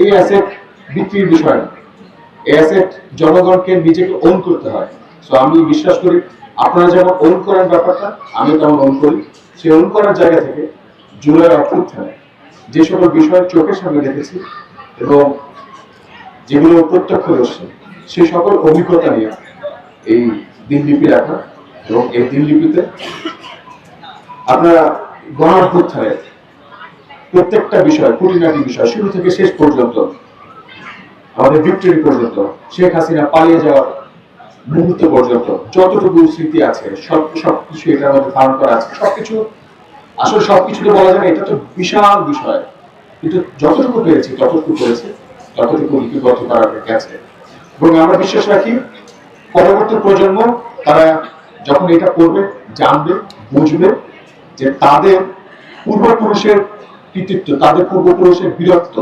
এই অ্যাসেট বিক্রির বিষয়। এই অ্যাসেট জনগণকে নিজেকে ওন করতে হয়। সো আমি বিশ্বাস করি, আপনারা যেমন ওন করার ব্যাপারটা আমি তেমন ওন করি। সেই ওন করার জায়গা থেকে জুলাই অভ্যুত্থানে যে সকল বিষয় চোখের সামনে দেখেছি এবং যেগুলো প্রত্যক্ষদর্শী, সে সকল অভিজ্ঞতা নিয়ে এই দিনলিপি রাখা এবং এই দিনলিপিতে আপনারা গণঅভ্যুত্থানে প্রত্যেকটা বিষয়, খুঁটিনাটি বিষয়, শুরু থেকে শেষ পর্যন্ত, আমাদের ভিক্টরি পর্যন্ত, শেখ হাসিনা পালিয়ে যাওয়ার মুহূর্ত পর্যন্ত, যতটুকু স্মৃতি আছে, সব সবকিছু এটার মধ্যে ধারণ করা আছে, সবকিছু, আসলে সবকিছু তো বলা না এটা তো বিশাল বিষয়। কিন্তু যতটুকু পেরেছি ততটুকু পেরেছি ততটুকু লিপিবদ্ধ করার গেছে। এবং আমরা বিশ্বাস রাখি, পরবর্তী প্রজন্ম, তারা যখন এটা করবে, জানবে, বুঝবে যে তাদের পূর্বপুরুষের কৃতিত্ব, তাদের পূর্বপুরুষের বীরত্ব,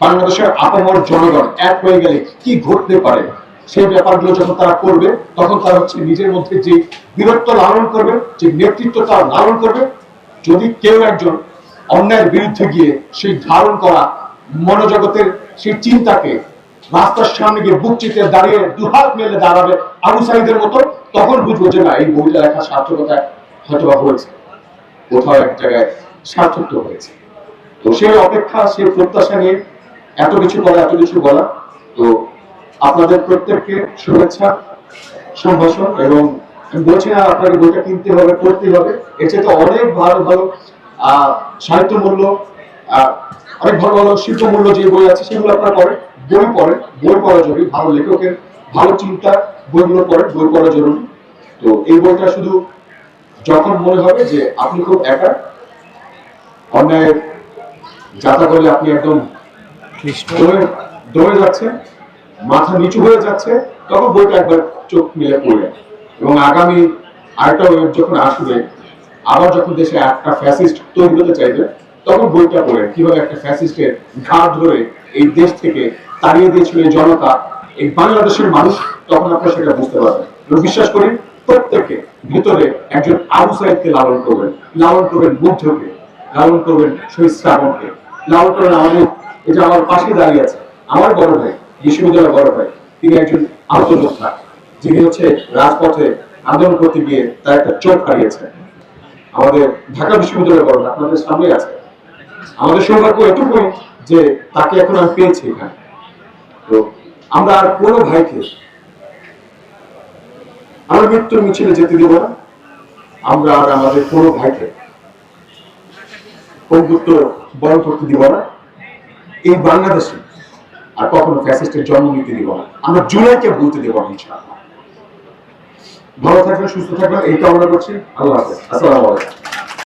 বাংলাদেশের আপামর জনগণ এক হয়ে গেলে কি ঘটতে পারে? সেই ব্যাপারগুলো যখন তারা করবে, তখন তারা হচ্ছে নিজের মধ্যে যে বীরত্ব লালন করবে, যে নেতৃত্ব তারা লালন করবে, যদি কেউ একজন অন্যায়ের বিরুদ্ধে গিয়ে সেই ধারণ করা মনোজগতের সেই চিন্তাকে রাস্তার সামনে গিয়ে বুক চিতে দাঁড়িয়ে দুহাত মেলে দাঁড়াবে আবু সাইদের মতো, তখন বুঝব যে না, এই বইটা লেখা সার্থকতায় হয়তো হয়েছে। কোথাও এক জায়গায় সার্থক হয়েছে। তো সেই অপেক্ষা সেই প্রত্যাশা নিয়ে এত কিছু বলা, এত কিছু বলা। তো আপনাদের প্রত্যেককে শুভেচ্ছা, সম্ভাষণ এবং বলছি না আপনাকে বইটা কিনতে হবে, পড়তে হবে। তো অনেক ভালো ভালো সাহিত্য মূল্য অনেক ভালো ভালো শিল্প মূল্য যে বই আছে, সেগুলো আপনারা পড়েন। বই পড়েন, বই পড়া জরুরি, ভালো লেখকের ভালো চিন্তা বইগুলো পড়েন, বই পড়া জরুরি। তো এই বইটা শুধু যখন মনে হবে যে আপনি খুব একা, অন্যায়ের যাতা করলে আপনি একদম দমে দমে যাচ্ছে মাথা নিচু হয়ে যাচ্ছে তখন বইটা একবার চোখ মিলে পড়ে। এবং আগামী আরেকটা ওয়েব যখন আসবে আবার যখন দেশে একটা ফ্যাসিস্ট তৈরি হতে চাইবে তখন বইটা পড়ে। কীভাবে একটা ফ্যাসিস্টের ঘাট ধরে এই দেশ থেকে তাড়িয়ে দিয়েছিল এই জনতা এই বাংলাদেশের মানুষ তখন আপনারা সেটা বুঝতে পারবেন। এবং বিশ্বাস করি প্রত্যেকে ভিতরে একজন আবু সাইদকে লালন করবেন। লালন করবেন বুদ্ধকে লালন করবেন শহীদ শ্রাবণকে। আমার পাশে দাঁড়িয়ে আছে, আমার বড় ভাই, বিশ্ববিদ্যালয়ের বড় ভাই, তিনি একজন আত্মযোদ্ধা যিনি হচ্ছে রাজপথে আন্দোলন করতে গিয়ে তার একটা হারিয়েছে আমাদের ঢাকা বিশ্ববিদ্যালয়ের বড় আপনাদের সামনে আছে। আমাদের সৌভাগ্য এটুকুই যে তাকে এখন আমি পেয়েছি এখানে। তো আমরা আর কোনো ভাইকে আমরা মৃত্যুর মিছিলে যেতে দেব না। আমরা আর আমাদের কোনো ভাইকে বন্ধুত্ব বরণ করতে দিব না। এই বাংলাদেশে আর কখনো ফ্যাসিস্টের জন্ম নিতে দিব না। আমরা জুলাইকে বলতে দেব ইনশাআল্লাহ। ভালো থাকবেন, সুস্থ থাকবেন, এই কামনা করছি। আল্লাহ হাফেজ। আসসালামু আলাইকুম।